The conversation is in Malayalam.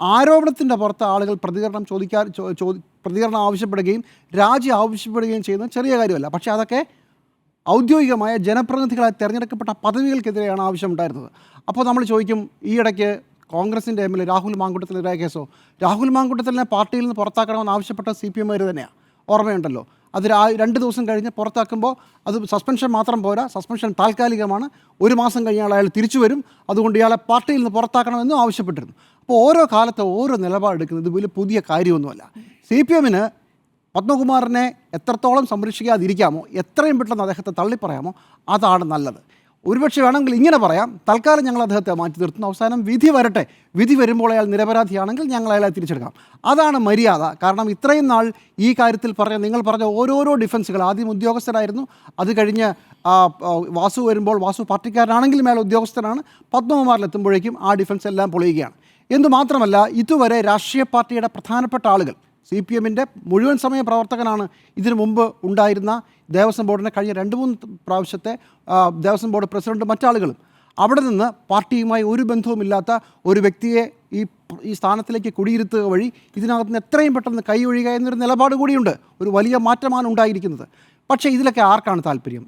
ആരോപണത്തിന്റെ പുറത്ത് ആളുകൾ പ്രതികരണം ചോദിക്കാൻ പ്രതികരണം ആവശ്യപ്പെടുകയും രാജി ആവശ്യപ്പെടുകയും ചെയ്യുന്ന ചെറിയ കാര്യമല്ല. പക്ഷേ അതൊക്കെ ഔദ്യോഗികമായ ജനപ്രതിനിധികളായി തിരഞ്ഞെടുക്കപ്പെട്ട പദവികൾക്കെതിരെയാണ് ആവശ്യമുണ്ടായിരുന്നത്. അപ്പോൾ നമ്മൾ ചോദിക്കും ഈയിടയ്ക്ക് കോൺഗ്രസിന്റെ എം എൽ എ രാഹുൽ മാങ്കുട്ടത്തിനെതിരായ കേസോ? രാഹുൽ മാങ്കുട്ടത്തിനെ പാർട്ടിയിൽ നിന്ന് പുറത്താക്കണമെന്ന് ആവശ്യപ്പെട്ട സി പി എമ്മുകാർ തന്നെയാണ് ഓർമ്മയുണ്ടല്ലോ. അത് രണ്ട് ദിവസം കഴിഞ്ഞ് പുറത്താക്കുമ്പോൾ അത് സസ്പെൻഷൻ മാത്രം പോരാ. സസ്പെൻഷൻ താൽക്കാലികമാണ്. ഒരു മാസം കഴിഞ്ഞാൽ അയാൾ തിരിച്ചു വരും. അതുകൊണ്ട് ഇയാളെ പാർട്ടിയിൽ നിന്ന് പുറത്താക്കണമെന്നും ആവശ്യപ്പെട്ടിരുന്നു. അപ്പോൾ ഓരോ കാലത്ത് ഓരോ നിലപാടെടുക്കുന്നത് വലിയ പുതിയ കാര്യമൊന്നുമല്ല. സി പി എമ്മിന് പത്മകുമാറിനെ എത്രത്തോളം സംരക്ഷിക്കാതിരിക്കാമോ എത്രയും പെട്ടെന്ന് അദ്ദേഹത്തെ തള്ളിപ്പറയാമോ അതാണ് നല്ലത്. ഒരുപക്ഷെ വേണമെങ്കിൽ ഇങ്ങനെ പറയാം തൽക്കാലം ഞങ്ങൾ അദ്ദേഹത്തെ മാറ്റി നിർത്തുന്നു. അവസാനം വിധി വരട്ടെ. വിധി വരുമ്പോൾ അയാൾ നിരപരാധിയാണെങ്കിൽ ഞങ്ങൾ അയാളെ തിരിച്ചെടുക്കാം. അതാണ് മര്യാദ. കാരണം ഇത്രയും നാൾ ഈ കാര്യത്തിൽ പറഞ്ഞ നിങ്ങൾ പറഞ്ഞ ഓരോരോ ഡിഫൻസുകൾ ആദ്യം ഉദ്യോഗസ്ഥരായിരുന്നു അത് കഴിഞ്ഞ് വാസു വരുമ്പോൾ വാസു പാർട്ടിക്കാരനാണെങ്കിലും അയാൾ ഉദ്യോഗസ്ഥനാണ്. പത്മകുമാറിലെത്തുമ്പോഴേക്കും ആ ഡിഫൻസ് എല്ലാം പൊളിയുകയാണ്. എന്ന് മാത്രമല്ല ഇതുവരെ രാഷ്ട്രീയ പാർട്ടിയുടെ പ്രധാനപ്പെട്ട ആളുകൾ സി പി എമ്മിന്റെ മുഴുവൻ സമയ പ്രവർത്തകനാണ് ഇതിനു മുമ്പ് ഉണ്ടായിരുന്ന ദേവസ്വം ബോർഡിനെ കഴിഞ്ഞ രണ്ട് മൂന്ന് പ്രാവശ്യത്തെ ദേവസ്വം ബോർഡ് പ്രസിഡന്റ് മറ്റാളുകളും. അവിടെ നിന്ന് പാർട്ടിയുമായി ഒരു ബന്ധവുമില്ലാത്ത ഒരു വ്യക്തിയെ ഈ ഈ സ്ഥാനത്തിലേക്ക് കുടിയിരുത്തുക വഴി ഇതിനകത്ത് നിന്ന് എത്രയും പെട്ടെന്ന് കൈ ഒഴിയുക എന്നൊരു നിലപാട് കൂടിയുണ്ട്. ഒരു വലിയ മാറ്റമാണ് ഉണ്ടായിരിക്കുന്നത്. പക്ഷേ ഇതിലൊക്കെ ആർക്കാണ് താല്പര്യം?